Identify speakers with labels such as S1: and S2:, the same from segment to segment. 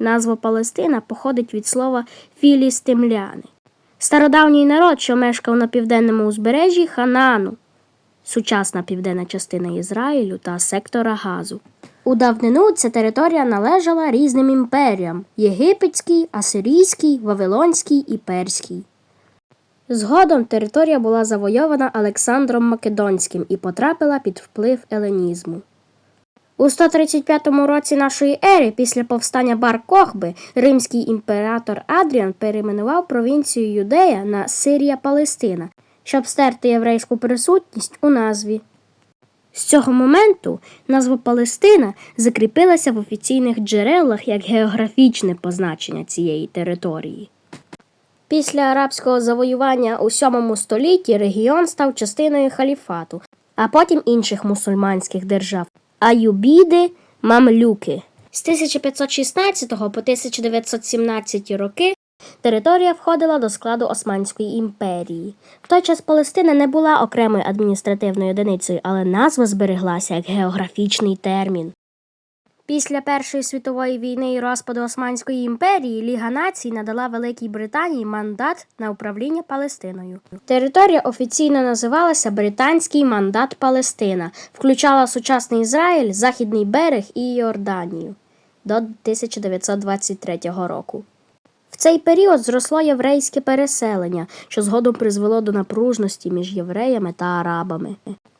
S1: Назва Палестина походить від слова філістимляни. Стародавній народ, що мешкав на південному узбережжі Ханаану, сучасна південна частина Ізраїлю та сектора Газу. У давнину ця територія належала різним імперіям єгипетській, асирійській, вавилонській і перській. Згодом територія була завойована Олександром Македонським і потрапила під вплив еленізму. У 135 році нашої ери, після повстання Бар Кохби, римський імператор Адріан перейменував провінцію Юдея на Сирія Палестина, щоб стерти єврейську присутність у назві. З цього моменту назва Палестина закріпилася в офіційних джерелах як географічне позначення цієї території. Після арабського завоювання у 7 столітті регіон став частиною халіфату, а потім інших мусульманських держав Аюбіди, Мамлюки. З 1516 по 1917 роки територія входила до складу Османської імперії. В той час Палестина не була окремою адміністративною одиницею, але назва збереглася як географічний термін. Після Першої світової війни і розпаду Османської імперії Ліга націй надала Великій Британії мандат на управління Палестиною. Територія офіційно називалася Британський мандат Палестина, включала сучасний Ізраїль, Західний берег і Йорданію до 1923 року. В цей період зросло єврейське переселення, що згодом призвело до напружності між євреями та арабами.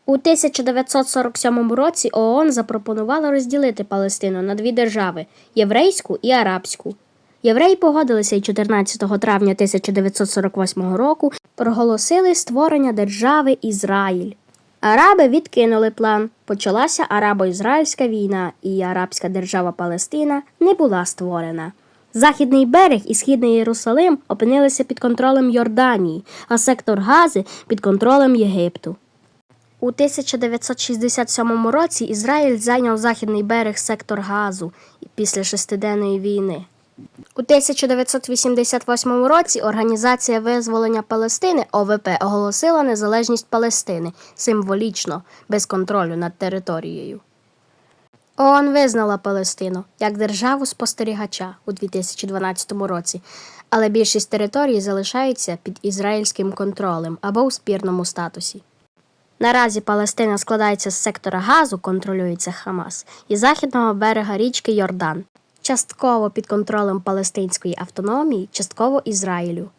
S1: У 1947 році ООН запропонувала розділити Палестину на дві держави єврейську і арабську. Євреї погодилися і 14 травня 1948 року проголосили створення держави Ізраїль. Араби відкинули план. Почалася арабо-ізраїльська війна, і арабська держава Палестина не була створена. Західний берег і східний Єрусалим опинилися під контролем Йорданії, а сектор Гази під контролем Єгипту. У 1967 році Ізраїль зайняв західний берег сектор Газу після шестиденної війни. У 1988 році Організація визволення Палестини ОВП оголосила незалежність Палестини символічно, без контролю над територією. ООН визнала Палестину як державу спостерігача у 2012 році, але більшість територій залишається під ізраїльським контролем або у спірному статусі. Наразі Палестина складається з сектора Газу, контролюється Хамас, і західного берега річки Йордан, частково під контролем палестинської автономії, частково Ізраїлю.